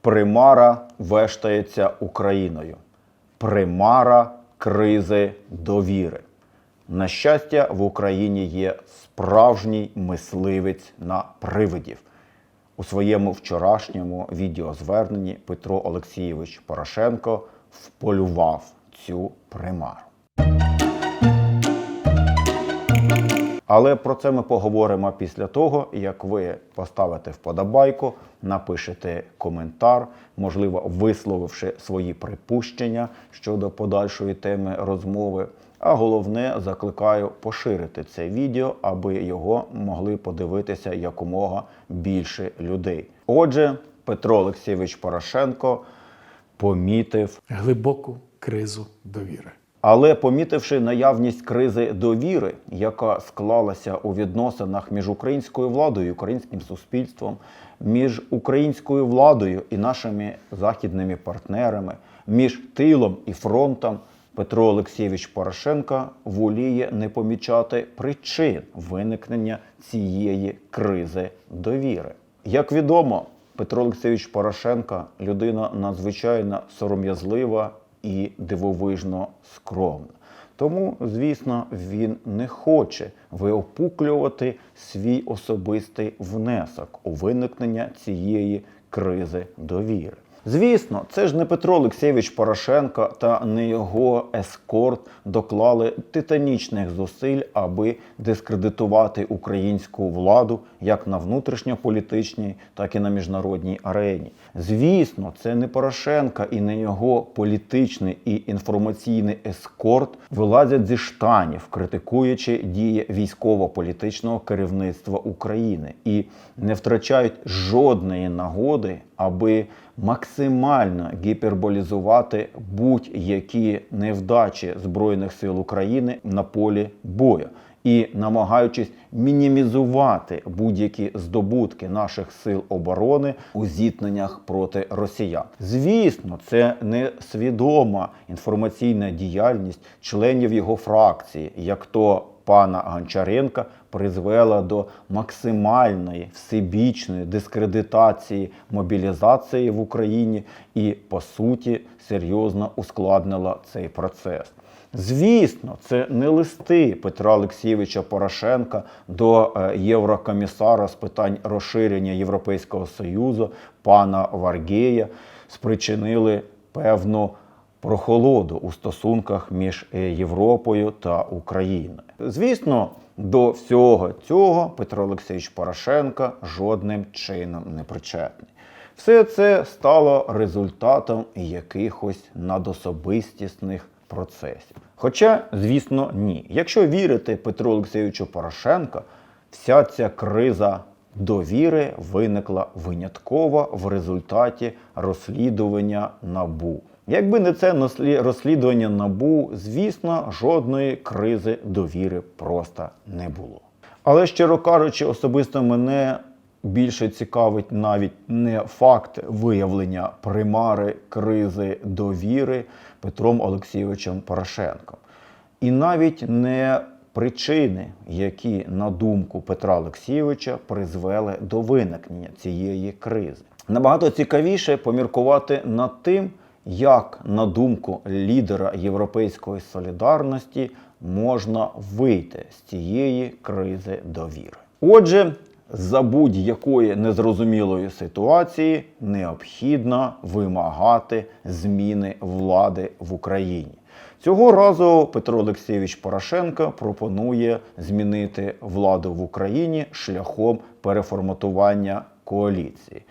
Примара вештається Україною. Примара кризи довіри. На щастя, в Україні є справжній мисливець на привидів. У своєму вчорашньому відеозверненні Петро Олексійович Порошенко вполював цю примару. Але про це ми поговоримо після того, як ви поставите вподобайку, напишете коментар, можливо, висловивши свої припущення щодо подальшої теми розмови. А головне, закликаю поширити це відео, аби його могли подивитися якомога більше людей. Отже, Петро Олексійович Порошенко помітив глибоку кризу довіри. Але помітивши наявність кризи довіри, яка склалася у відносинах між українською владою і українським суспільством, між українською владою і нашими західними партнерами, між тилом і фронтом, Петро Олексійович Порошенко воліє не помічати причин виникнення цієї кризи довіри. Як відомо, Петро Олексійович Порошенко людина надзвичайно сором'язлива і дивовижно скромна. Тому, звісно, він не хоче виопуклювати свій особистий внесок у виникнення цієї кризи довіри. Звісно, це ж не Петро Олексійович Порошенко та не його ескорт доклали титанічних зусиль, аби дискредитувати українську владу як на внутрішньополітичній, так і на міжнародній арені. Звісно, це не Порошенко і не його політичний і інформаційний ескорт вилазять зі штанів, критикуючи дії військово-політичного керівництва України і не втрачають жодної нагоди, аби максимально гіперболізувати будь-які невдачі Збройних сил України на полі бою. І намагаючись мінімізувати будь-які здобутки наших сил оборони у зіткненнях проти росіян. Звісно, це не свідома інформаційна діяльність членів його фракції, як то пана Гончаренка призвела до максимальної всебічної дискредитації мобілізації в Україні і, по суті, серйозно ускладнила цей процес. Звісно, це не листи Петра Олексійовича Порошенка до е, єврокомісара з питань розширення Європейського Союзу пана Варгея спричинили певну прохолоду у стосунках між е, Європою та Україною. Звісно, до всього цього Петро Олексійович Порошенко жодним чином не причетний. Все це стало результатом якихось надособистісних процесів. Хоча, звісно, ні. Якщо вірити Петру Олексійовичу Порошенко, вся ця криза довіри виникла винятково в результаті розслідування НАБУ. Якби не це розслідування НАБУ, звісно, жодної кризи довіри просто не було. Але щиро кажучи, особисто мене більше цікавить навіть не факт виявлення примари кризи довіри Петром Олексійовичем Порошенком. І навіть не причини, які, на думку Петра Олексійовича, призвели до виникнення цієї кризи. Набагато цікавіше поміркувати над тим, як, на думку лідера Європейської солідарності, можна вийти з цієї кризи довіри. Отже, за будь-якої незрозумілої ситуації необхідно вимагати зміни влади в Україні. Цього разу Петро Олексійович Порошенко пропонує змінити владу в Україні шляхом переформатування коаліції.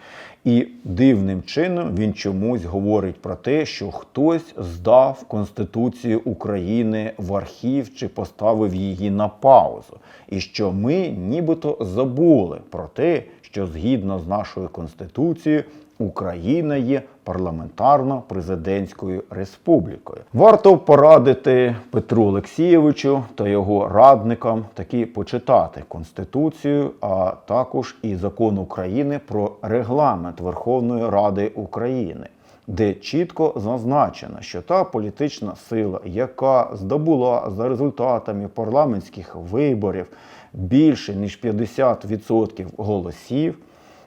І дивним чином він чомусь говорить про те, що хтось здав Конституцію України в архів чи поставив її на паузу, і що ми нібито забули про те, що згідно з нашою конституцією Україна є парламентарно-президентською республікою. Варто порадити Петру Олексійовичу та його радникам таки почитати Конституцію, а також і закон України про регламент Верховної Ради України. Де чітко зазначено, що та політична сила, яка здобула за результатами парламентських виборів більше ніж 50% голосів,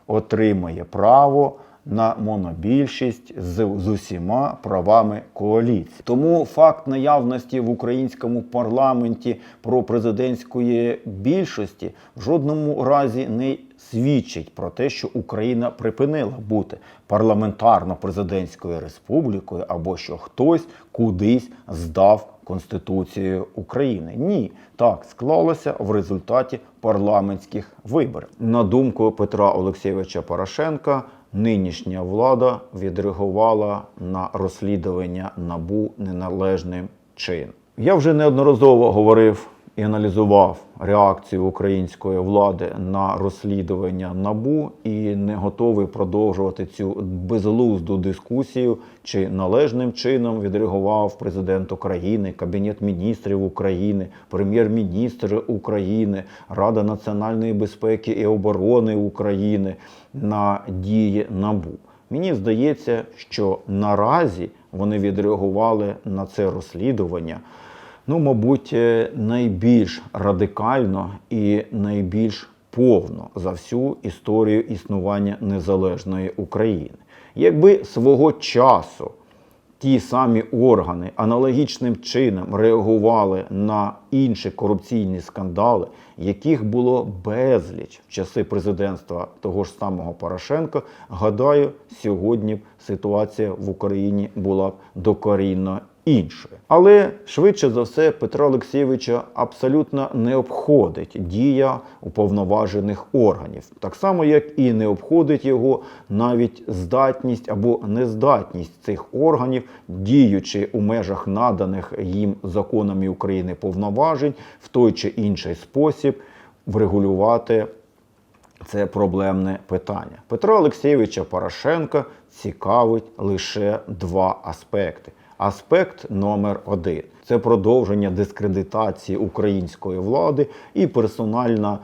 отримає право на монобільшість з, з усіма правами коаліції. Тому факт наявності в українському парламенті пропрезидентської більшості в жодному разі не свідчить про те, що Україна припинила бути парламентарно-президентською республікою або що хтось кудись здав Конституцію України. Ні, так склалося в результаті парламентських виборів. На думку Петра Олексійовича Порошенка, нинішня влада відреагувала на розслідування набу неналежним чином. Я вже неодноразово говорив і аналізував реакцію української влади на розслідування набу і не готовий продовжувати цю безглузду дискусію, чи належним чином відреагував президент України, Кабінет міністрів України, прем'єр-міністр України, Рада національної безпеки і оборони України на дії набу. Мені здається, що наразі вони відреагували на це розслідування. Ну, мабуть, е, найбільш радикально і найбільш повно за всю історію існування незалежної України. Якби свого часу ті самі органи аналогічним чином реагували на інші корупційні скандали, яких було безліч в часи президентства того ж самого Порошенка, гадаю, сьогодні б ситуація в Україні була б докорінно іншою. Але швидше за все Петра Олексійовича абсолютно не обходить дія уповноважених органів, так само як і не обходить його навіть здатність або нездатність цих органів, діючи у межах наданих їм законами України повноважень в той чи інший спосіб врегулювати це проблемне питання. Петра Олексійовича Порошенка цікавить лише два аспекти. Аспект номер один це продовження дискредитації української влади і персональна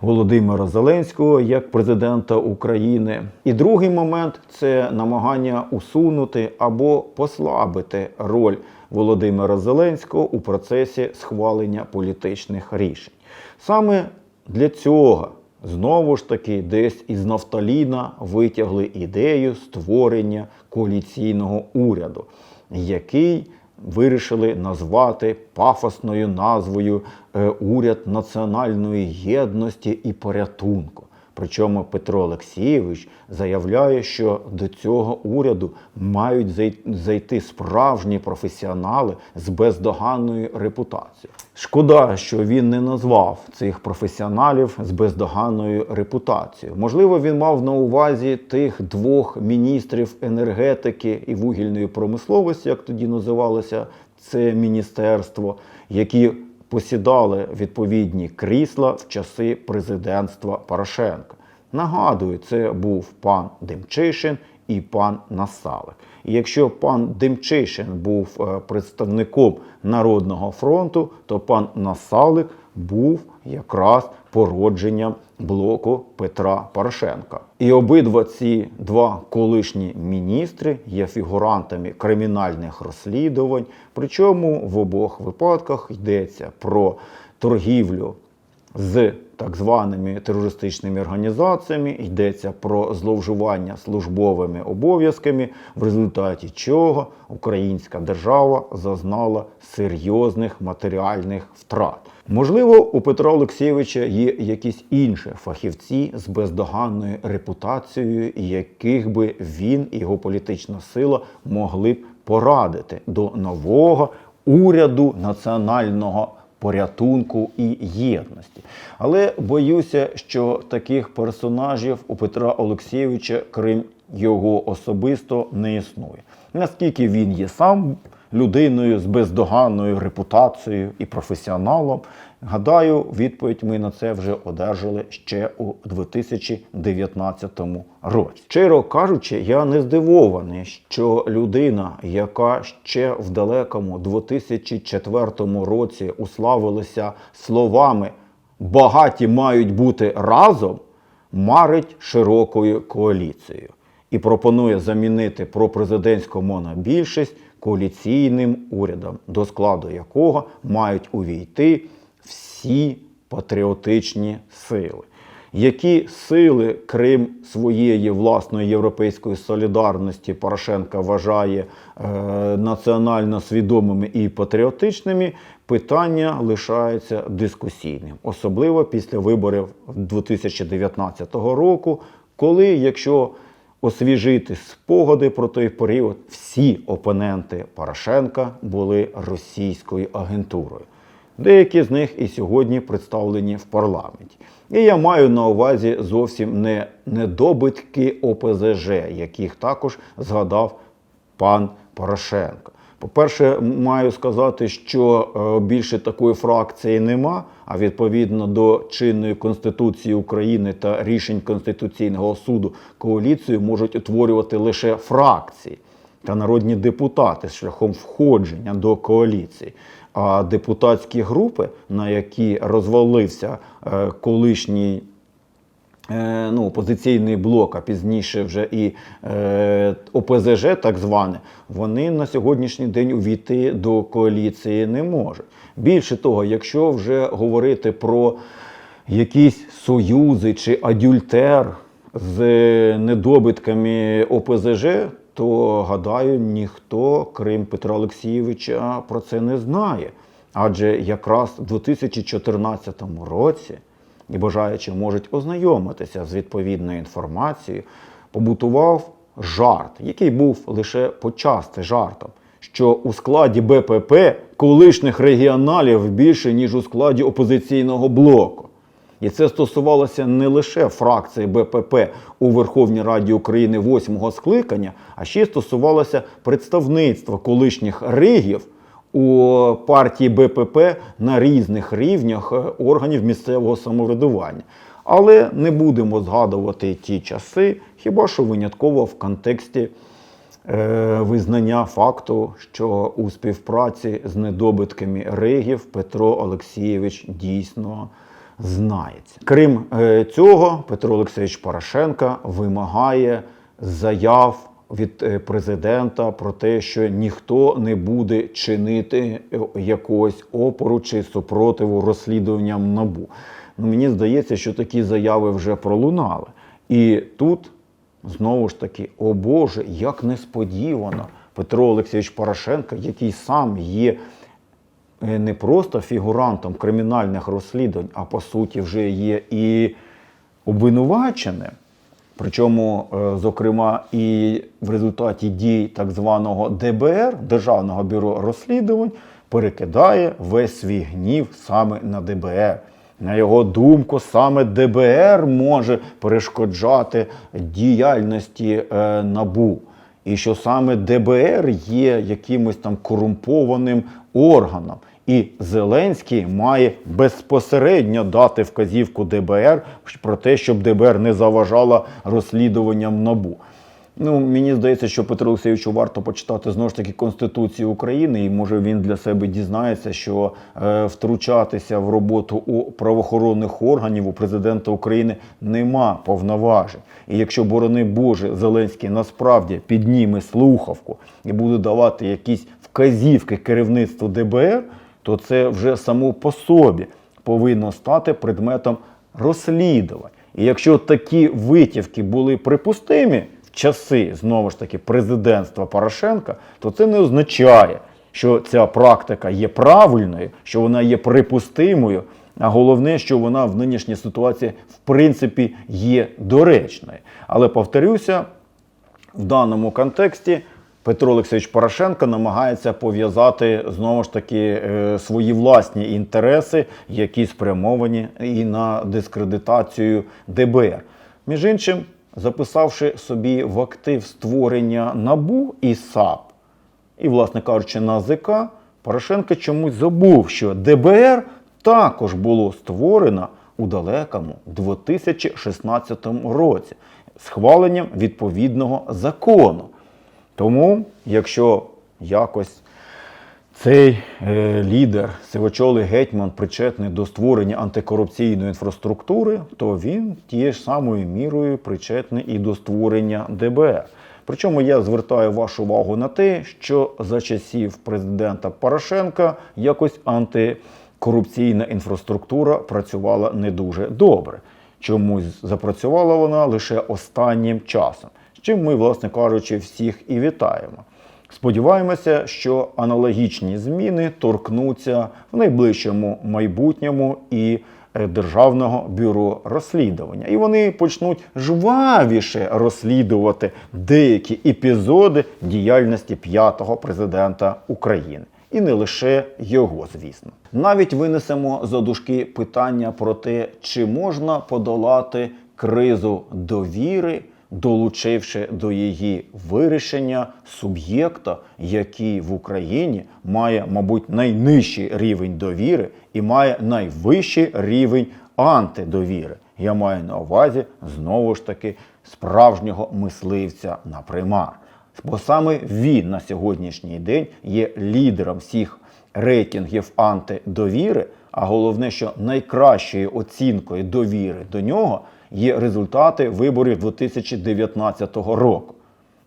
Володимира Зеленського як президента України. І другий момент це намагання усунути або послабити роль Володимира Зеленського у процесі схвалення політичних рішень. Саме для цього знову ж таки десь із нафталіна витягли ідею створення коаліційного уряду, який вирішили назвати пафосною назвою е, Уряд національної єдності і порятунку. Причому Петро Олексійович заявляє, що до цього уряду мають зайти справжні професіонали з бездоганною репутацією. Шкода, що він не назвав цих професіоналів з бездоганною репутацією. Можливо, він мав на увазі тих двох міністрів енергетики і вугільної промисловості, як тоді називалося це міністерство, які посідали відповідні крісла в часи президентства Порошенка. Нагадую, це був пан Демчишин і пан Насалик. І якщо пан Демчишин був е, представником Народного фронту, то пан Насалик був якраз породженням блоку Петра Порошенка. І обидва ці два колишні міністри є фігурантами кримінальних розслідувань. Причому в обох випадках йдеться про торгівлю з так званими терористичними організаціями йдеться про зловживання службовими обов'язками, в результаті чого українська держава зазнала серйозних матеріальних втрат. Можливо, у Петра Олексійовича є якісь інші фахівці з бездоганною репутацією, яких би він і його політична сила могли б порадити до нового уряду національного порятунку і єдності. Але боюся, що таких персонажів у Петра Олексійовича, крім його особисто, не існує. Наскільки він є сам людиною з бездоганною репутацією і професіоналом, гадаю, відповідь ми на це вже одержали ще у 2019 році. Щиро кажучи, я не здивований, що людина, яка ще в далекому 2004 році уславилася словами багаті мають бути разом, марить широкою коаліцією і пропонує замінити пропрезидентську монобільшість коаліційним урядом, до складу якого мають увійти всі патріотичні сили. які сили Крим своєї власної європейської солідарності Порошенка вважає е, національно свідомими і патріотичними, питання лишається дискусійним, особливо після виборів 2019 року, коли, якщо освіжити спогади про той період, всі опоненти Порошенка були російською агентурою. Деякі з них і сьогодні представлені в парламенті. І я маю на увазі зовсім не недобитки ОПЗЖ, яких також згадав пан Порошенко. По-перше, маю сказати, що е, більше такої фракції нема, а відповідно до чинної Конституції України та рішень Конституційного суду коаліцію можуть утворювати лише фракції та народні депутати з шляхом входження до коаліції. А депутатські групи, на які розвалився е, колишній ну, опозиційний блок, а пізніше вже і е, ОПЗЖ, так зване, вони на сьогоднішній день увійти до коаліції не можуть. Більше того, якщо вже говорити про якісь союзи чи адюльтер з недобитками ОПЗЖ, то гадаю, ніхто, крім Петра Олексійовича, про це не знає. Адже якраз у 2014 році і бажаючи можуть ознайомитися з відповідною інформацією, побутував жарт, який був лише почасти жартом, що у складі БПП колишніх регіоналів більше, ніж у складі опозиційного блоку. І це стосувалося не лише фракції БПП у Верховній Раді України восьмого скликання, а ще стосувалося представництва колишніх ригів у партії БПП на різних рівнях е, органів місцевого самоврядування. Але не будемо згадувати ті часи, хіба що винятково в контексті е, визнання факту, що у співпраці з недобитками ригів Петро Олексійович дійсно знається. Крім е, цього, Петро Олексійович Порошенка вимагає заяв від е, президента про те, що ніхто не буде чинити е, якогось опору чи супротиву розслідуванням набу. Ну, мені здається, що такі заяви вже пролунали. І тут знову ж таки, о Боже, як несподівано Петро Олексійович Порошенко, який сам є е, не просто фігурантом кримінальних розслідувань, а по суті вже є і обвинуваченим. Причому, е, зокрема, і в результаті дій так званого ДБР, Державного бюро розслідувань, перекидає весь свій гнів саме на ДБР. На його думку, саме ДБР може перешкоджати діяльності е, НАБУ. І що саме ДБР є якимось там корумпованим органом. І Зеленський має безпосередньо дати вказівку ДБР про те, щоб ДБР не заважало розслідуванням НАБУ. Ну, мені здається, що Петру Олексійовичу варто почитати знову ж таки Конституцію України, і може він для себе дізнається, що е, втручатися в роботу у правоохоронних органів у президента України нема повноважень. І якщо, борони Боже, Зеленський насправді підніме слухавку і буде давати якісь вказівки керівництву ДБР, то це вже само по собі повинно стати предметом розслідувань. І якщо такі витівки були припустимі в часи знову ж таки президентства Порошенка, то це не означає, що ця практика є правильною, що вона є припустимою. А головне, що вона в нинішній ситуації в принципі є доречною. Але повторюся, в даному контексті Петро Олексійович Порошенко намагається пов'язати знову ж таки е, свої власні інтереси, які спрямовані і на дискредитацію ДБР. Між іншим, записавши собі в актив створення НАБУ і САП, і, власне кажучи, НАЗК, Порошенко чомусь забув, що ДБР також було створено у далекому 2016 році схваленням відповідного закону. Тому, якщо якось цей е, лідер, сивочолий гетьман, причетний до створення антикорупційної інфраструктури, то він тією ж самою мірою причетний і до створення ДБР. Причому я звертаю вашу увагу на те, що за часів президента Порошенка якось антикорупційна інфраструктура працювала не дуже добре. Чомусь запрацювала вона лише останнім часом, чим ми, власне кажучи, всіх і вітаємо. Сподіваємося, що аналогічні зміни торкнуться в найближчому майбутньому і е, Державного бюро розслідування. І вони почнуть жвавіше розслідувати деякі епізоди діяльності п'ятого президента України. І не лише його, звісно. Навіть винесемо за дужки питання про те, чи можна подолати кризу довіри, долучивши до її вирішення суб'єкта, який в Україні має, мабуть, найнижчий рівень довіри і має найвищий рівень антидовіри. Я маю на увазі знову ж таки справжнього мисливця на примар. Бо саме він на сьогоднішній день є лідером всіх рейтингів антидовіри, а головне, що найкращою оцінкою довіри до нього є результати виборів 2019 року,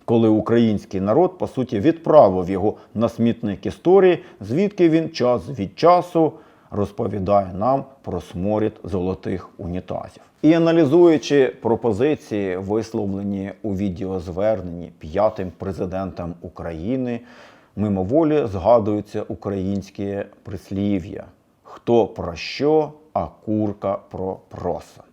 коли український народ по суті відправив його на смітник історії, звідки він час від часу розповідає нам про сморід золотих унітазів. І аналізуючи пропозиції, висловлені у відеозверненні п'ятим президентом України, мимоволі згадуються українське прислів'я: хто про що, а курка про проса.